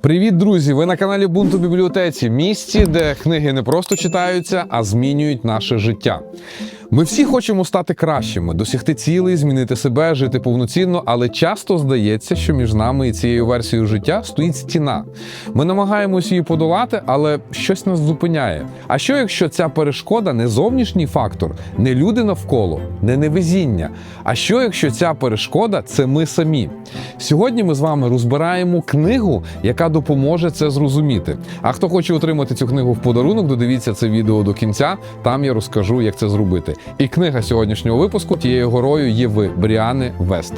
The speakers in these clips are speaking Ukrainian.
Привіт, друзі! Ви на каналі Бунту бібліотеці, місці, де книги не просто читаються, а змінюють наше життя. Ми всі хочемо стати кращими, досягти цілей, змінити себе, жити повноцінно, але часто здається, що між нами і цією версією життя стоїть стіна. Ми намагаємося її подолати, але щось нас зупиняє. А що якщо ця перешкода не зовнішній фактор, не люди навколо, не невезіння? А що якщо ця перешкода це ми самі? Сьогодні ми з вами розбираємо книгу, яка допоможе це зрозуміти. А хто хоче отримати цю книгу в подарунок, додивіться це відео до кінця. Там я розкажу, як це зробити. І книга сьогоднішнього випуску тією горою є ви Бріани Вест.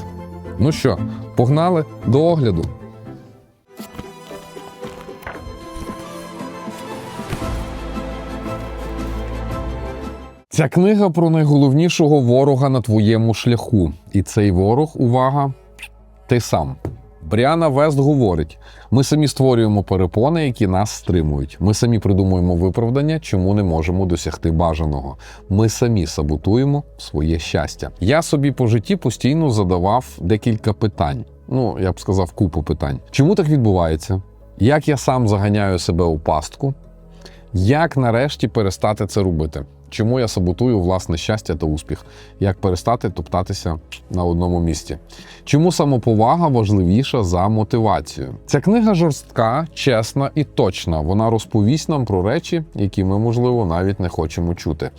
Ну що, погнали до огляду. Ця книга про найголовнішого ворога на твоєму шляху. І цей ворог, увага, ти сам. Бріана Вест говорить: ми самі створюємо перепони, які нас стримують. Ми самі придумуємо виправдання, чому не можемо досягти бажаного. Ми самі саботуємо своє щастя. Я собі по житті постійно задавав декілька питань. Ну, я б сказав, купу питань. Чому так відбувається? Як я сам заганяю себе у пастку? Як нарешті перестати це робити? Чому я саботую власне щастя та успіх? Як перестати топтатися на одному місці? Чому самоповага важливіша за мотивацію? Ця книга жорстка, чесна і точна. Вона розповість нам про речі, які ми, можливо, навіть не хочемо чути.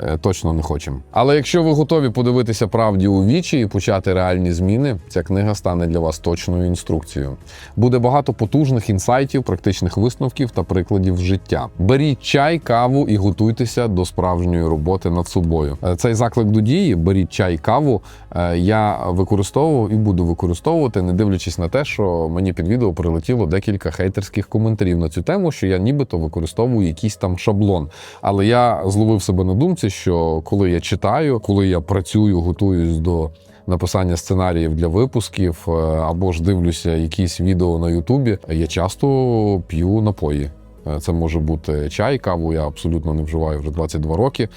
Е, Точно не хочемо. Але якщо ви готові подивитися правді у вічі і почати реальні зміни, ця книга стане для вас точною інструкцією. Буде багато потужних інсайтів, практичних висновків та прикладів життя. Беріть чай, каву і готуйтеся до справжньої роботи над собою. Е, Цей заклик до дії, беріть чай, каву. е, Я використовував і буду використовувати, не дивлячись на те, що мені під відео прилетіло декілька хейтерських коментарів на цю тему, що я нібито використовую якийсь там шаблон. Але я зловив себе на думці, що коли я читаю, коли я працюю, готуюсь до написання сценаріїв для випусків, е, або ж дивлюся якісь відео на Ютубі, я часто п'ю напої. Е, Це може бути чай, каву я абсолютно не вживаю вже 22 роки.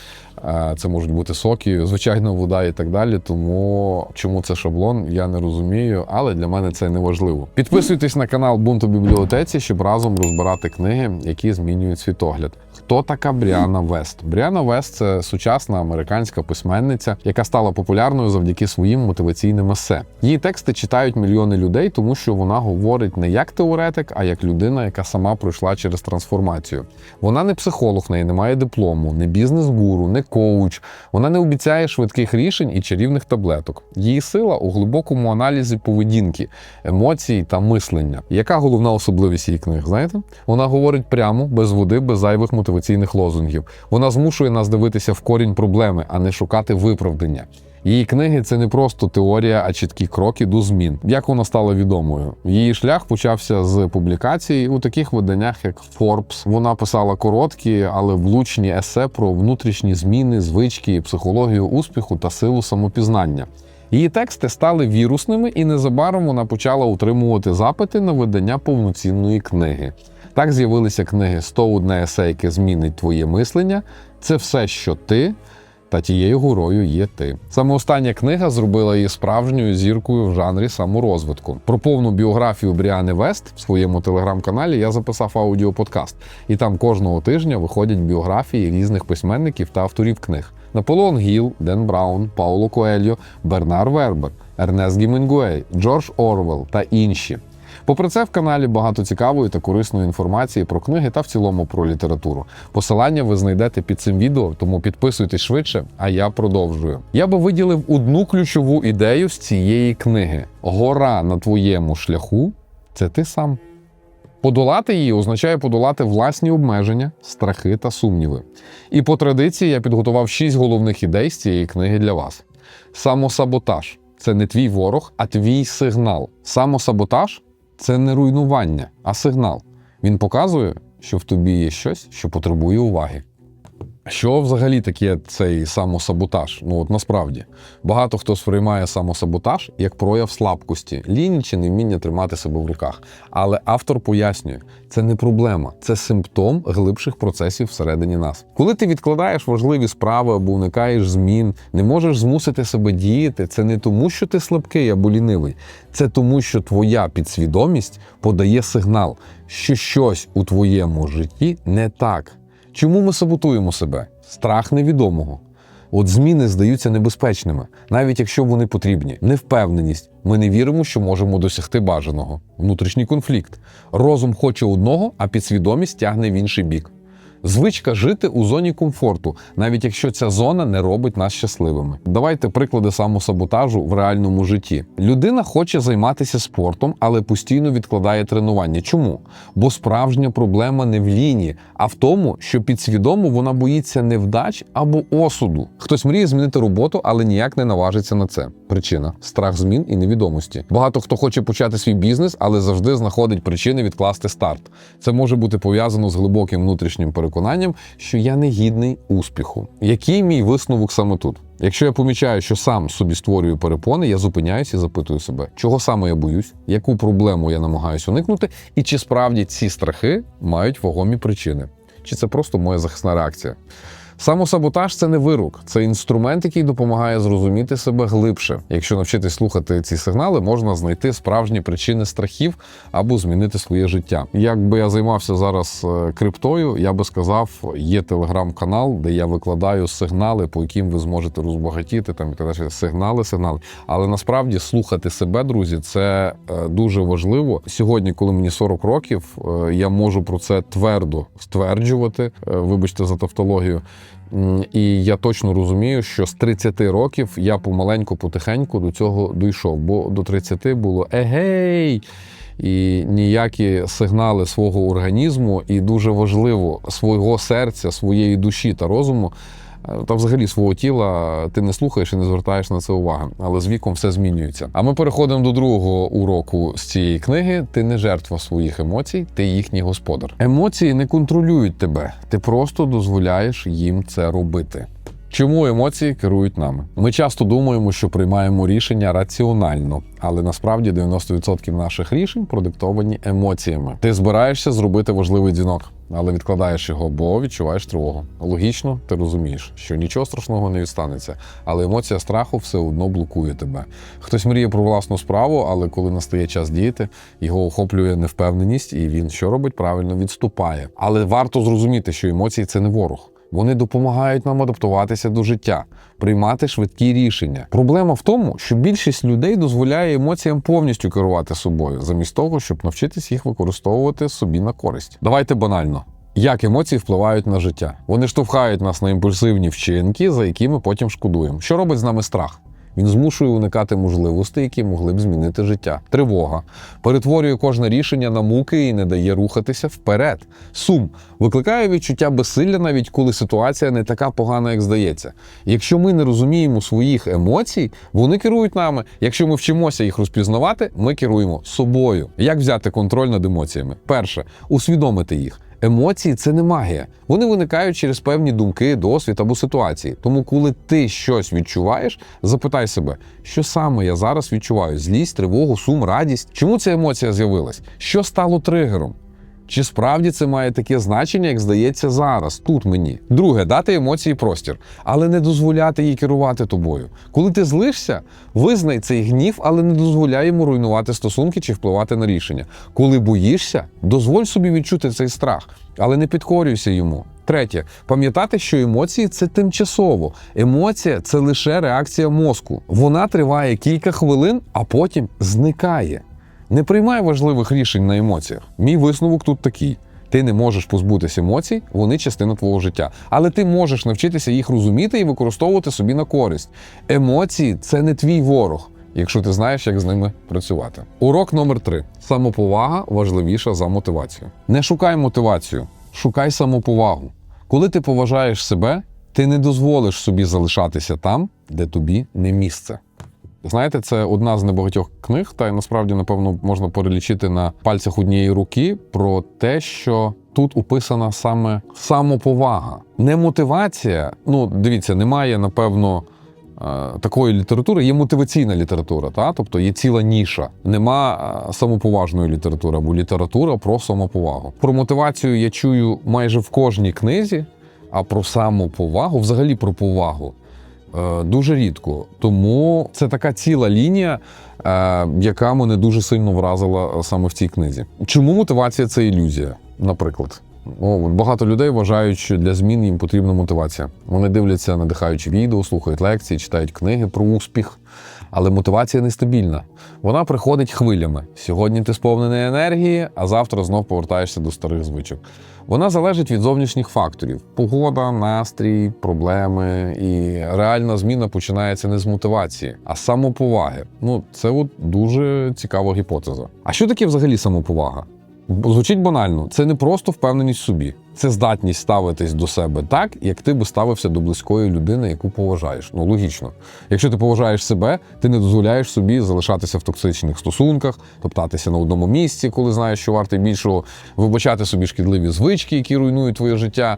Це можуть бути соки, звичайно, вода і так далі. Тому чому це шаблон, я не розумію, але для мене це не важливо. Підписуйтесь на канал Бунту бібліотеці, щоб разом розбирати книги, які змінюють світогляд. Хто така Бріана Вест? Бріана Вест це сучасна американська письменниця, яка стала популярною завдяки своїм мотиваційним есе. Її тексти читають мільйони людей, тому що вона говорить не як теоретик, а як людина, яка сама пройшла через трансформацію. Вона не психолог, неї немає диплому, не бізнес-гуру, не коуч. Вона не обіцяє швидких рішень і чарівних таблеток. Її сила у глибокому аналізі поведінки, емоцій та мислення. Яка головна особливість її книг? Знаєте? Вона говорить прямо, без води, без зайвих мотиваційних лозунгів. Вона змушує нас дивитися в корінь проблеми, а не шукати виправдання. Її книги це не просто теорія, а чіткі кроки до змін. Як вона стала відомою? Її шлях почався з публікацій у таких виданнях, як Forbes. Вона писала короткі, але влучні есе про внутрішні зміни, звички, психологію успіху та силу самопізнання. Її тексти стали вірусними, і незабаром вона почала утримувати запити на видання повноцінної книги. Так з'явилися книги «101 есе, яке змінить твоє мислення. Це все, що ти. Та тією горою є ти. Саме остання книга зробила її справжньою зіркою в жанрі саморозвитку. Про повну біографію Бріани Вест в своєму телеграм-каналі я записав аудіоподкаст, і там кожного тижня виходять біографії різних письменників та авторів книг: Наполеон Гіл, Ден Браун, Пауло Коельо, Бернар Вербер, Ернест Гімінгуей, Джордж Орвел та інші. Попри це, в каналі багато цікавої та корисної інформації про книги та в цілому про літературу. Посилання ви знайдете під цим відео, тому підписуйтесь швидше, а я продовжую. Я би виділив одну ключову ідею з цієї книги: гора на твоєму шляху це ти сам. Подолати її означає подолати власні обмеження, страхи та сумніви. І по традиції я підготував шість головних ідей з цієї книги для вас. Самосаботаж це не твій ворог, а твій сигнал. Самосаботаж це не руйнування, а сигнал. Він показує, що в тобі є щось, що потребує уваги. Що взагалі таке цей самосаботаж? Ну от насправді багато хто сприймає самосаботаж як прояв слабкості, лінь чи невміння тримати себе в руках. Але автор пояснює, це не проблема, це симптом глибших процесів всередині нас. Коли ти відкладаєш важливі справи або уникаєш змін, не можеш змусити себе діяти, це не тому, що ти слабкий або лінивий, це тому, що твоя підсвідомість подає сигнал, що щось у твоєму житті не так. Чому ми саботуємо себе? Страх невідомого. От зміни здаються небезпечними, навіть якщо вони потрібні. Невпевненість. Ми не віримо, що можемо досягти бажаного. Внутрішній конфлікт. Розум хоче одного, а підсвідомість тягне в інший бік. Звичка жити у зоні комфорту, навіть якщо ця зона не робить нас щасливими. Давайте приклади самосаботажу в реальному житті. Людина хоче займатися спортом, але постійно відкладає тренування. Чому? Бо справжня проблема не в лінії, а в тому, що підсвідомо вона боїться невдач або осуду. Хтось мріє змінити роботу, але ніяк не наважиться на це. Причина страх змін і невідомості. Багато хто хоче почати свій бізнес, але завжди знаходить причини відкласти старт. Це може бути пов'язано з глибоким внутрішнім переконанням, що я не гідний успіху. Який мій висновок саме тут? Якщо я помічаю, що сам собі створюю перепони, я зупиняюсь і запитую себе, чого саме я боюсь, яку проблему я намагаюся уникнути, і чи справді ці страхи мають вагомі причини, чи це просто моя захисна реакція. Самосаботаж це не вирок, це інструмент, який допомагає зрозуміти себе глибше. Якщо навчитись слухати ці сигнали, можна знайти справжні причини страхів або змінити своє життя. Якби я займався зараз е, криптою, я би сказав, є телеграм-канал, де я викладаю сигнали, по яким ви зможете розбагатіти там і так далі. Сигнали, сигнали. Але насправді слухати себе, друзі, це е, дуже важливо. Сьогодні, коли мені 40 років, е, я можу про це твердо стверджувати. Вибачте за тавтологію. І я точно розумію, що з 30 років я помаленьку, потихеньку до цього дійшов. Бо до 30 було егей. І ніякі сигнали свого організму, і дуже важливо свого серця, своєї душі та розуму, та взагалі свого тіла ти не слухаєш і не звертаєш на це уваги. Але з віком все змінюється. А ми переходимо до другого уроку з цієї книги. Ти не жертва своїх емоцій, ти їхній господар. Емоції не контролюють тебе, ти просто дозволяєш їм це робити. Чому емоції керують нами? Ми часто думаємо, що приймаємо рішення раціонально, але насправді 90% наших рішень продиктовані емоціями. Ти збираєшся зробити важливий дзвінок, але відкладаєш його, бо відчуваєш тривогу. Логічно, ти розумієш, що нічого страшного не відстанеться, але емоція страху все одно блокує тебе. Хтось мріє про власну справу, але коли настає час діяти, його охоплює невпевненість, і він що робить правильно відступає. Але варто зрозуміти, що емоції це не ворог. Вони допомагають нам адаптуватися до життя, приймати швидкі рішення. Проблема в тому, що більшість людей дозволяє емоціям повністю керувати собою, замість того, щоб навчитись їх використовувати собі на користь. Давайте банально. Як емоції впливають на життя? Вони штовхають нас на імпульсивні вчинки, за які ми потім шкодуємо. Що робить з нами страх? Він змушує уникати можливостей, які могли б змінити життя. Тривога перетворює кожне рішення на муки і не дає рухатися вперед. Сум викликає відчуття безсилля, навіть коли ситуація не така погана, як здається. Якщо ми не розуміємо своїх емоцій, вони керують нами. Якщо ми вчимося їх розпізнавати, ми керуємо собою. Як взяти контроль над емоціями? Перше усвідомити їх. Емоції це не магія. Вони виникають через певні думки, досвід або ситуації. Тому, коли ти щось відчуваєш, запитай себе, що саме я зараз відчуваю: злість, тривогу, сум, радість. Чому ця емоція з'явилась? Що стало тригером? Чи справді це має таке значення, як здається зараз, тут мені? Друге, дати емоції простір, але не дозволяти їй керувати тобою. Коли ти злишся, визнай цей гнів, але не дозволяй йому руйнувати стосунки чи впливати на рішення. Коли боїшся, дозволь собі відчути цей страх, але не підкорюйся йому. Третє, пам'ятати, що емоції це тимчасово. Емоція це лише реакція мозку. Вона триває кілька хвилин, а потім зникає. Не приймай важливих рішень на емоціях. Мій висновок тут такий: ти не можеш позбутися емоцій, вони частина твого життя. Але ти можеш навчитися їх розуміти і використовувати собі на користь. Емоції це не твій ворог. Якщо ти знаєш, як з ними працювати. Урок номер три: самоповага важливіша за мотивацію. Не шукай мотивацію, шукай самоповагу. Коли ти поважаєш себе, ти не дозволиш собі залишатися там, де тобі не місце. Знаєте, це одна з небагатьох книг, та й насправді, напевно, можна перелічити на пальцях однієї руки про те, що тут описана саме самоповага, не мотивація. Ну, дивіться, немає, напевно. е, Такої літератури є мотиваційна література, та? тобто є ціла ніша. Нема е, самоповажної літератури або література про самоповагу. Про мотивацію я чую майже в кожній книзі, а про самоповагу, взагалі про повагу, дуже рідко. Тому це така ціла лінія, е, яка мене дуже сильно вразила е, саме в цій книзі. Чому мотивація це ілюзія, наприклад? О, багато людей вважають, що для змін їм потрібна мотивація. Вони дивляться надихаючі відео, слухають лекції, читають книги про успіх. Але мотивація нестабільна. Вона приходить хвилями. Сьогодні ти сповнений енергії, а завтра знов повертаєшся до старих звичок. Вона залежить від зовнішніх факторів: погода, настрій, проблеми. І реальна зміна починається не з мотивації, а з самоповаги. Ну, це от дуже цікава гіпотеза. А що таке взагалі самоповага? Звучить банально, це не просто впевненість в собі, це здатність ставитись до себе так, як ти би ставився до близької людини, яку поважаєш. Ну логічно. Якщо ти поважаєш себе, ти не дозволяєш собі залишатися в токсичних стосунках, топтатися на одному місці, коли знаєш, що варте більшого, вибачати собі шкідливі звички, які руйнують твоє життя.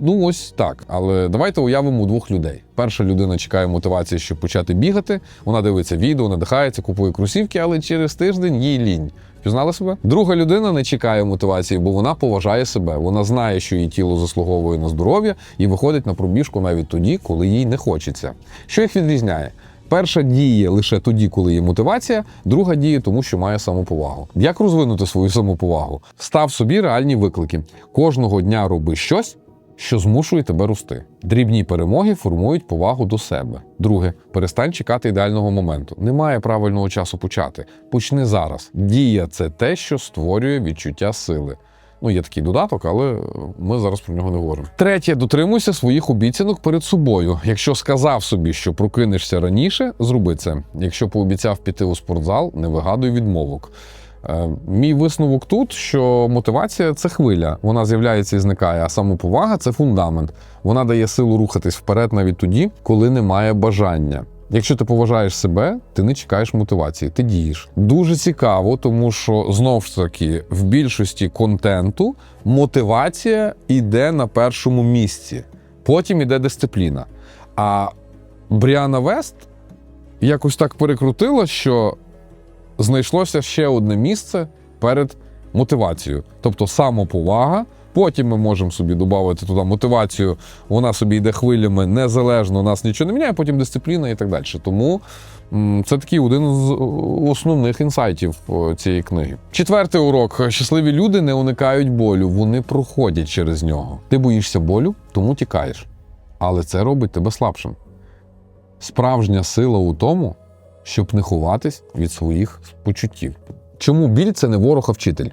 Ну, ось так. Але давайте уявимо двох людей. Перша людина чекає мотивації, щоб почати бігати. Вона дивиться відео, надихається, купує кросівки, але через тиждень їй лінь. Пізнали себе? Друга людина не чекає мотивації, бо вона поважає себе. Вона знає, що її тіло заслуговує на здоров'я і виходить на пробіжку навіть тоді, коли їй не хочеться. Що їх відрізняє? Перша діє лише тоді, коли є мотивація, друга діє тому, що має самоповагу. Як розвинути свою самоповагу? Став собі реальні виклики. Кожного дня роби щось, що змушує тебе рости. Дрібні перемоги формують повагу до себе. Друге, перестань чекати ідеального моменту. Немає правильного часу почати. Почни зараз. Дія це те, що створює відчуття сили. Ну, є такий додаток, але ми зараз про нього не говоримо. Третє, дотримуйся своїх обіцянок перед собою. Якщо сказав собі, що прокинешся раніше, зроби це. Якщо пообіцяв піти у спортзал, не вигадуй відмовок. Е, Мій висновок тут, що мотивація це хвиля, вона з'являється і зникає, а самоповага це фундамент. Вона дає силу рухатись вперед навіть тоді, коли немає бажання. Якщо ти поважаєш себе, ти не чекаєш мотивації, ти дієш. Дуже цікаво, тому що знов ж таки в більшості контенту мотивація йде на першому місці, потім іде дисципліна. А Бріана Вест якось так перекрутила, що знайшлося ще одне місце перед мотивацією, тобто самоповага. Потім ми можемо собі додати туди мотивацію, вона собі йде хвилями незалежно, нас нічого не міняє, потім дисципліна і так далі. Тому це такий один з основних інсайтів цієї книги. Четвертий урок: щасливі люди не уникають болю, вони проходять через нього. Ти боїшся болю, тому тікаєш. Але це робить тебе слабшим. Справжня сила у тому, щоб не ховатись від своїх почуттів. Чому біль це не ворог, а вчитель?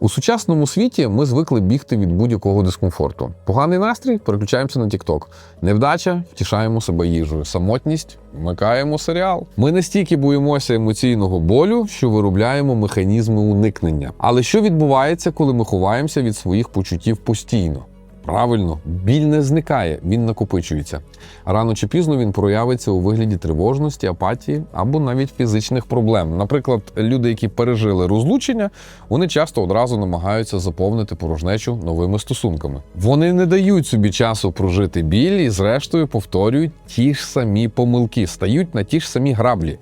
У сучасному світі ми звикли бігти від будь-якого дискомфорту. Поганий настрій переключаємося на TikTok. Невдача втішаємо себе їжею. Самотність вмикаємо серіал. Ми настільки боїмося емоційного болю, що виробляємо механізми уникнення. Але що відбувається, коли ми ховаємося від своїх почуттів постійно? Правильно, біль не зникає, він накопичується. Рано чи пізно він проявиться у вигляді тривожності, апатії або навіть фізичних проблем. Наприклад, люди, які пережили розлучення, вони часто одразу намагаються заповнити порожнечу новими стосунками. Вони не дають собі часу прожити біль і, зрештою, повторюють ті ж самі помилки, стають на ті ж самі граблі.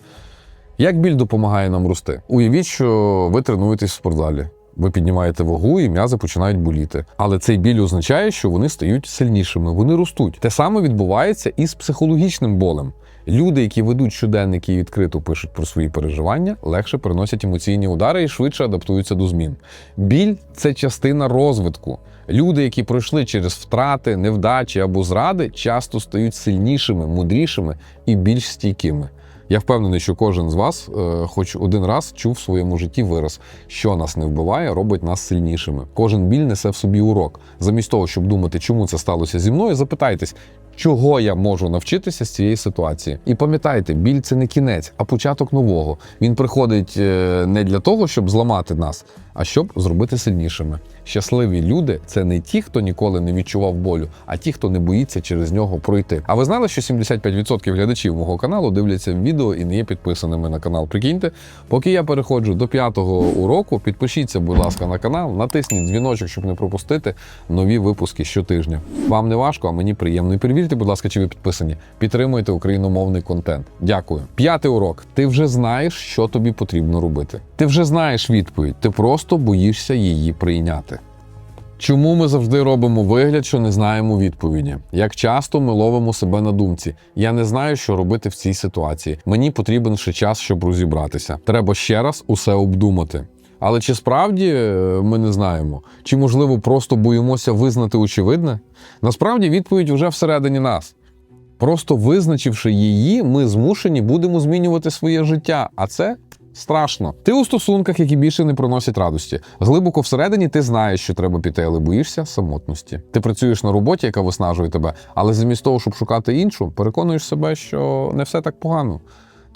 Як біль допомагає нам рости? Уявіть, що ви тренуєтесь в спортзалі. Ви піднімаєте вагу і м'язи починають боліти. Але цей біль означає, що вони стають сильнішими, вони ростуть. Те саме відбувається і з психологічним болем. Люди, які ведуть щоденники і відкрито пишуть про свої переживання, легше переносять емоційні удари і швидше адаптуються до змін. Біль це частина розвитку. Люди, які пройшли через втрати, невдачі або зради, часто стають сильнішими, мудрішими і більш стійкими. Я впевнений, що кожен з вас, е, хоч один раз, чув в своєму житті вираз, що нас не вбиває, робить нас сильнішими. Кожен біль несе в собі урок. Замість того, щоб думати, чому це сталося зі мною, запитайтесь, чого я можу навчитися з цієї ситуації. І пам'ятайте, біль це не кінець, а початок нового. Він приходить е, не для того, щоб зламати нас, а щоб зробити сильнішими. Щасливі люди це не ті, хто ніколи не відчував болю, а ті, хто не боїться через нього пройти. А ви знали, що 75% глядачів мого каналу дивляться відео і не є підписаними на канал. Прикиньте, поки я переходжу до п'ятого уроку, підпишіться, будь ласка, на канал, натисніть дзвіночок, щоб не пропустити нові випуски щотижня. Вам не важко, а мені приємно. І перевірте, будь ласка, чи ви підписані. Підтримуйте україномовний контент. Дякую. П'ятий урок. Ти вже знаєш, що тобі потрібно робити. Ти вже знаєш відповідь. Ти просто боїшся її прийняти. Чому ми завжди робимо вигляд, що не знаємо відповіді? Як часто ми ловимо себе на думці? Я не знаю, що робити в цій ситуації. Мені потрібен ще час, щоб розібратися. Треба ще раз усе обдумати. Але чи справді е, ми не знаємо? Чи можливо просто боїмося визнати очевидне? Насправді відповідь вже всередині нас. Просто визначивши її, ми змушені будемо змінювати своє життя, а це страшно. Ти у стосунках, які більше не приносять радості. Глибоко всередині ти знаєш, що треба піти, але боїшся самотності. Ти працюєш на роботі, яка виснажує тебе, але замість того, щоб шукати іншу, переконуєш себе, що не все так погано.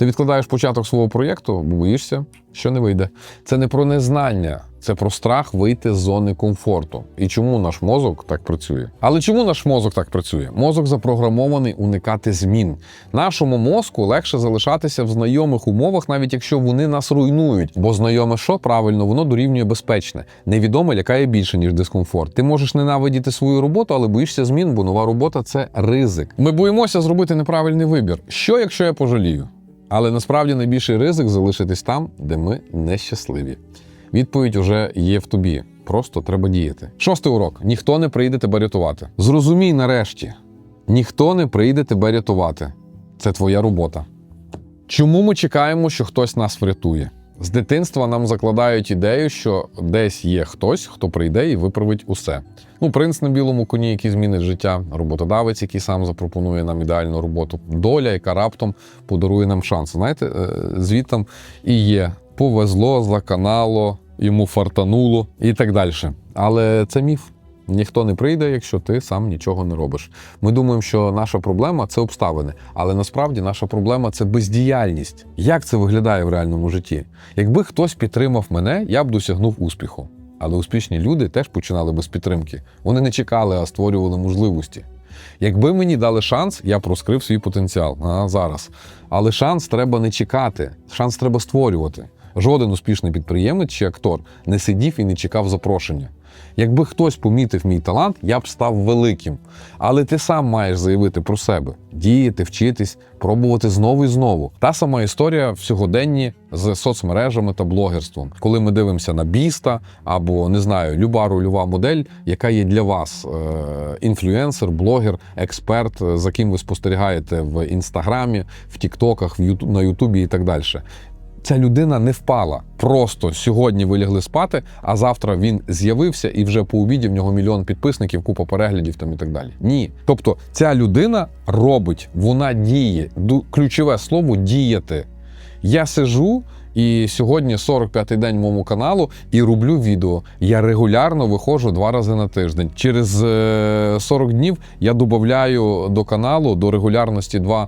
Ти відкладаєш початок свого проєкту, бо боїшся, що не вийде. Це не про незнання, це про страх вийти з зони комфорту. І чому наш мозок так працює? Але чому наш мозок так працює? Мозок запрограмований уникати змін. Нашому мозку легше залишатися в знайомих умовах, навіть якщо вони нас руйнують. Бо знайоме що правильно, воно дорівнює безпечне. Невідоме лякає більше, ніж дискомфорт. Ти можеш ненавидіти свою роботу, але боїшся змін, бо нова робота це ризик. Ми боїмося зробити неправильний вибір. Що, якщо я пожалію? Але насправді найбільший ризик залишитись там, де ми нещасливі. Відповідь уже є в тобі. Просто треба діяти. Шостий урок: ніхто не прийде тебе рятувати. Зрозумій нарешті, ніхто не прийде тебе рятувати. Це твоя робота. Чому ми чекаємо, що хтось нас врятує? З дитинства нам закладають ідею, що десь є хтось, хто прийде і виправить усе. Ну, принц на білому коні, який змінить життя, роботодавець, який сам запропонує нам ідеальну роботу, доля, яка раптом подарує нам шанс. Знаєте, е, звідтам і є повезло, заканало, йому фартануло і так далі. Але це міф. Ніхто не прийде, якщо ти сам нічого не робиш. Ми думаємо, що наша проблема це обставини, але насправді наша проблема це бездіяльність. Як це виглядає в реальному житті? Якби хтось підтримав мене, я б досягнув успіху. Але успішні люди теж починали без підтримки. Вони не чекали, а створювали можливості. Якби мені дали шанс, я б розкрив свій потенціал а, зараз. Але шанс треба не чекати, шанс треба створювати. Жоден успішний підприємець чи актор не сидів і не чекав запрошення. Якби хтось помітив мій талант, я б став великим. Але ти сам маєш заявити про себе, діяти, вчитись, пробувати знову і знову. Та сама історія в сьогоденні з соцмережами та блогерством, коли ми дивимося на біста або не знаю, люба рольова модель, яка є для вас е, інфлюенсер, блогер, експерт, е, за ким ви спостерігаєте в інстаграмі, в Тіктоках, на Ютубі і так далі. Ця людина не впала. Просто сьогодні ви лягли спати, а завтра він з'явився і вже по обіді в нього мільйон підписників, купа переглядів там і так далі. Ні. Тобто ця людина робить, вона діє. Ключове слово діяти. Я сижу. І сьогодні 45-й день моєму каналу і роблю відео. Я регулярно виходжу два рази на тиждень. Через е, 40 днів я додаю до каналу до регулярності два е,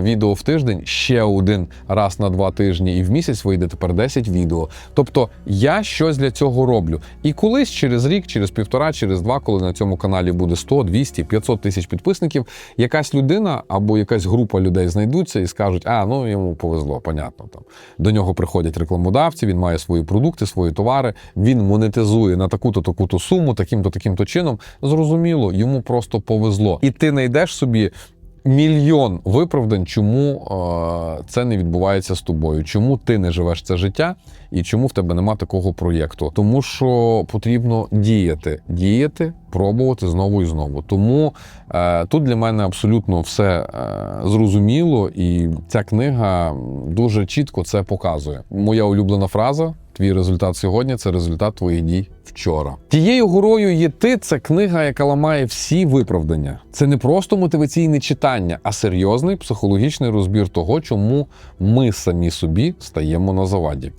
відео в тиждень, ще один раз на два тижні, і в місяць вийде тепер 10 відео. Тобто я щось для цього роблю. І колись через рік, через півтора, через два, коли на цьому каналі буде 100, 200, 500 тисяч підписників, якась людина або якась група людей знайдуться і скажуть, а ну йому повезло, понятно. Там до нього приходять рекламодавці, він має свої продукти, свої товари, він монетизує на таку-то таку-то суму, таким-то таким-то чином. Зрозуміло, йому просто повезло. І ти знайдеш собі мільйон виправдань, чому е, це не відбувається з тобою, чому ти не живеш це життя і чому в тебе нема такого проєкту. Тому що потрібно діяти, діяти, пробувати знову і знову. Тому е, тут для мене абсолютно все е, зрозуміло, і ця книга дуже чітко це показує. Моя улюблена фраза. Твій результат сьогодні це результат твоїх дій вчора. Тією горою є ти. Це книга, яка ламає всі виправдання. Це не просто мотиваційне читання, а серйозний психологічний розбір того, чому ми самі собі стаємо на заваді.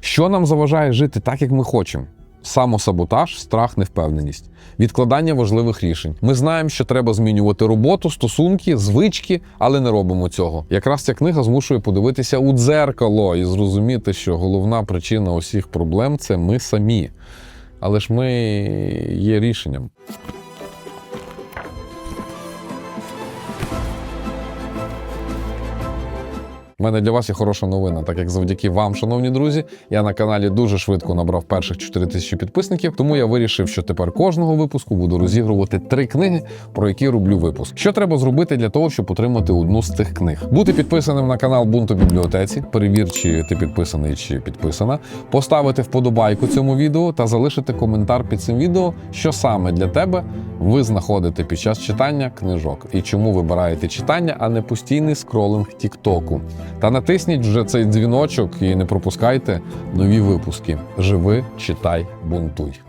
Що нам заважає жити так, як ми хочемо? Самосаботаж, страх, невпевненість, відкладання важливих рішень. Ми знаємо, що треба змінювати роботу, стосунки, звички, але не робимо цього. Якраз ця книга змушує подивитися у дзеркало і зрозуміти, що головна причина усіх проблем це ми самі. Але ж ми є рішенням. У мене для вас є хороша новина, так як завдяки вам, шановні друзі, я на каналі дуже швидко набрав перших 4 тисячі підписників. Тому я вирішив, що тепер кожного випуску буду розігрувати три книги, про які роблю випуск. Що треба зробити для того, щоб отримати одну з цих книг? Бути підписаним на канал Бунту бібліотеці. Перевір, чи ти підписаний чи підписана. Поставити вподобайку цьому відео та залишити коментар під цим відео, що саме для тебе ви знаходите під час читання книжок і чому вибираєте читання, а не постійний скролинг Тіктоку. Та натисніть вже цей дзвіночок і не пропускайте нові випуски. Живи, читай, бунтуй.